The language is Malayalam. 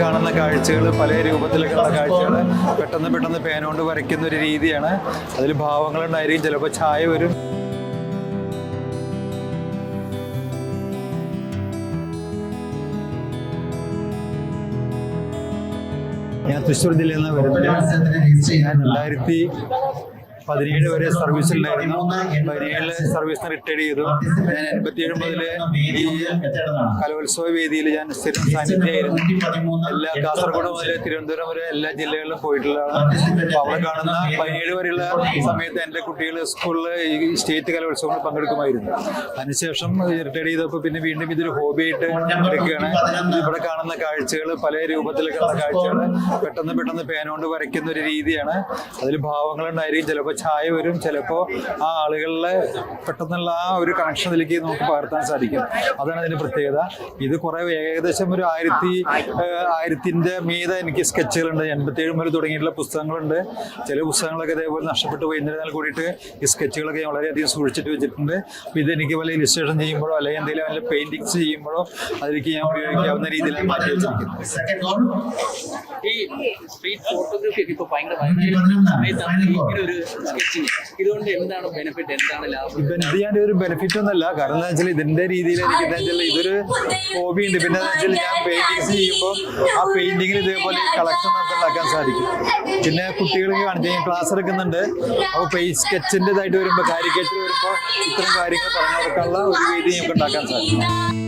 കാണുന്ന കാഴ്ചകൾ പല രൂപത്തിലൊക്കെയുള്ള കാഴ്ചകൾ. പെട്ടെന്ന് പെട്ടെന്ന് പേനോണ്ട് വരയ്ക്കുന്ന ഒരു രീതിയാണ്. അതിൽ ഭാവങ്ങളുണ്ടായിരിക്കും ചിലപ്പോൾ ചായ വരും. ഞാൻ തൃശ്ശൂർ ജില്ലയിൽ നിന്ന് വരുന്നത് രണ്ടായിരത്തി പതിനേഴ് വരെ സർവീസിലുണ്ടായിരുന്നു പതിനേഴിൽ സർവീസിന് റിട്ടയർ ചെയ്തു ഞാൻ എൺപത്തിയേഴ് മുതൽ ഈ കലോത്സവ വേദിയിൽ ഞാൻ സ്ഥിരം സാന്നിധ്യമായിരുന്നു എല്ലാ കാസർഗോഡ് മുതൽ തിരുവനന്തപുരം വരെ എല്ലാ ജില്ലകളിലും പോയിട്ടുള്ളതാണ്. അപ്പോൾ അവിടെ കാണുന്ന പതിനേഴ് വരെയുള്ള സമയത്ത് എന്റെ കുട്ടികൾ സ്കൂളിൽ ഈ സ്റ്റേറ്റ് കലോത്സവങ്ങളിൽ പങ്കെടുക്കുമായിരുന്നു. അതിനുശേഷം റിട്ടയർ ചെയ്തപ്പോൾ പിന്നെ വീണ്ടും ഇതൊരു ഹോബിയായിട്ട് എടുക്കുകയാണ് ഇവിടെ കാണുന്ന കാഴ്ചകൾ പല രൂപത്തിൽ കാണുന്ന കാഴ്ചകൾ പെട്ടെന്ന് പെട്ടെന്ന് പേനോണ്ട് വരയ്ക്കുന്ന ഒരു രീതിയാണ്. അതിൽ ഭാവങ്ങളുണ്ടായിരിക്കും. ചിലപ്പോൾ ചായ വരും. ചിലപ്പോൾ ആ ആളുകളിലെ പെട്ടെന്നുള്ള ആ ഒരു കണക്ഷനിലേക്ക് നമുക്ക് പകർത്താൻ സാധിക്കും. അതാണ് അതിന്റെ പ്രത്യേകത. ഇത് കുറെ ഏകദേശം ഒരു ആയിരത്തി ആയിരത്തിന്റെ മീത എനിക്ക് സ്കെച്ചുകളുണ്ട്. എൺപത്തിയേഴ് മുതൽ തുടങ്ങിയിട്ടുള്ള പുസ്തകങ്ങളുണ്ട്. ചില പുസ്തകങ്ങളൊക്കെ ഇതേപോലെ നഷ്ടപ്പെട്ട് പോയി. എന്നിരുന്നാൽ കൂടിയിട്ട് ഈ സ്കെച്ചുകളൊക്കെ ഞാൻ വളരെയധികം സൂക്ഷിച്ചിട്ട് വെച്ചിട്ടുണ്ട്. അപ്പോൾ എനിക്ക് വല്ല ഇലിസ്ട്രേഷൻ ചെയ്യുമ്പോഴോ അല്ലെങ്കിൽ എന്തെങ്കിലും വല്ല പെയിന്റിങ്സ് ചെയ്യുമ്പോഴോ അതിലേക്ക് ഞാൻ ഉപയോഗിക്കാവുന്ന രീതിയിലാണ് മാറ്റി വെച്ചിരിക്കുന്നത്. ഈ സ്ട്രീറ്റ് ഫോട്ടോഗ്രാഫി ഒക്കെ ഇപ്പൊ ഭയങ്കര സമയത്താണ് ഇങ്ങനെ ഒരു സ്കെച്ചിങ്. ഇതുകൊണ്ട് എന്താണ് ബെനിഫിറ്റ് എന്താണ് ലാഭം? ഇപ്പൊ ഇത് ഒരു ബെനിഫിറ്റ് ഒന്നല്ല കാരണം എന്താ വെച്ചാൽ ഇതിന്റെ രീതിയിൽ എനിക്ക് എന്താ ഇതൊരു ഹോബി ഉണ്ട്. പിന്നെ ഞാൻ പെയിന്റിങ്സ് ചെയ്യുമ്പോൾ ആ പെയിന്റിങ്ങിൽ ഇതേപോലെ കളക്ഷൻ നമുക്ക് ഉണ്ടാക്കാൻ സാധിക്കും. പിന്നെ കുട്ടികൾക്ക് കാണിച്ചു ഞാൻ ക്ലാസ് എടുക്കുന്നുണ്ട്. അപ്പോൾ പെയ് സ്കെച്ചിന്റെതായിട്ട് വരുമ്പോൾ കാരിക്കേച്ചർ വരുമ്പോൾ ഇത്തരം കാര്യങ്ങൾ പറഞ്ഞു കൊടുക്കാനുള്ള ഒരു വേദി നമുക്ക് ഉണ്ടാക്കാൻ സാധിക്കും.